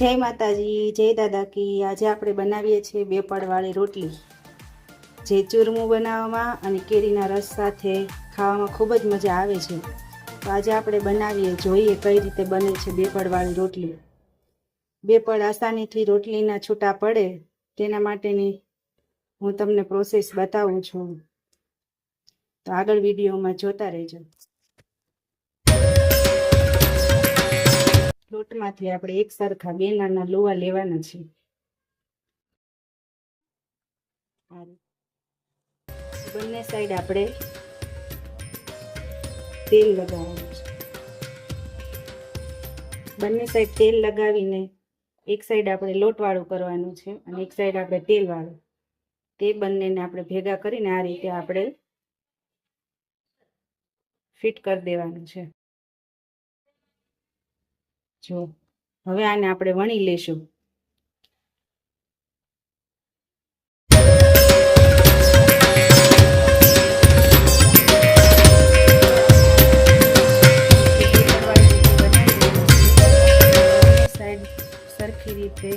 જય માતાજી, જય દાદા કી આજે આપણે બનાવીએ છીએ બે પડવાળી રોટલી. જે ચૂરમું બનાવવામાં અને કેરીના રસ સાથે ખાવામાં ખૂબ જ મજા આવે છે. તો આજે આપણે બનાવીએ, જોઈએ કઈ રીતે બને છે બે પડવાળી રોટલી. બે પડ આસાનીથી રોટલીના છૂટા પડે, તેના માટેની હું તમને પ્રોસેસ બતાવું છું. તો આગળ વિડીયોમાં જોતા રહેજો. લોટમાંથી આપણે એક સરખા બે નાના લોવા લેવાના છે. બંને સાઈડ આપણે તેલ લગાવવાનું છે. બંને સાઈડ તેલ લગાવીને એક સાઈડ આપણે લોટવાળું કરવાનું છે અને એક સાઈડ આપણે તેલવાળું. તે બંનેને આપણે ભેગા કરીને આ રીતે આપણે ફિટ કરી દેવાનું છે. જો હવે આને આપણે વણી લેશું. સાઈડ સરખી રીતે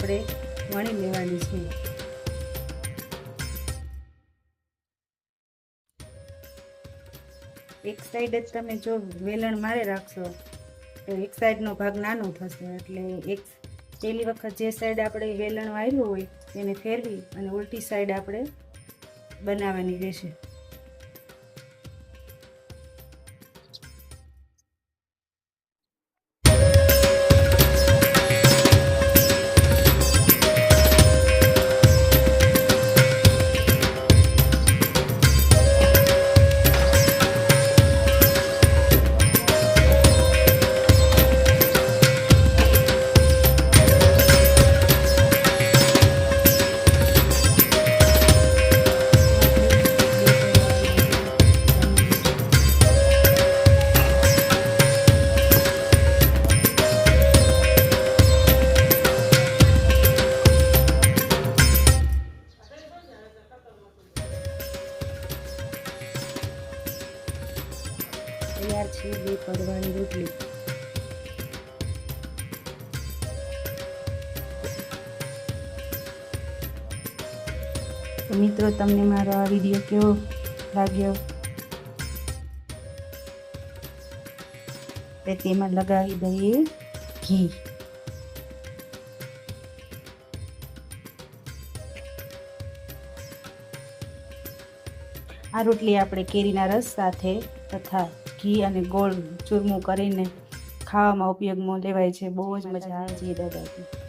આપણે વણી લેવાની છે. એક સાઈડ જ તમે જો વેલણ મારે રાખશો. એક સાઈડનો ભાગ નાનો થશે એટલે એક પહેલી વખત જે સાઈડ આપણે વેલણ વાળ્યું હોય એને ફેરવી અને ઉલટી સાઈડ આપણે બનાવવાની રહેશે. તૈયાર છે બે પડવાની રોટલી. તો મિત્રો, તમને મારો આ વીડિયો કેવો લાગ્યો? તે તેમાં લગાવી દઈએ ઘી. આ રોટલી આપણે કેરીના રસ સાથે તથા ઘી અને ગોળ ચૂરમું કરીને ખાવામાં ઉપયોગમાં લેવાય છે. બહુ જ મજા આવે છે દાદાજી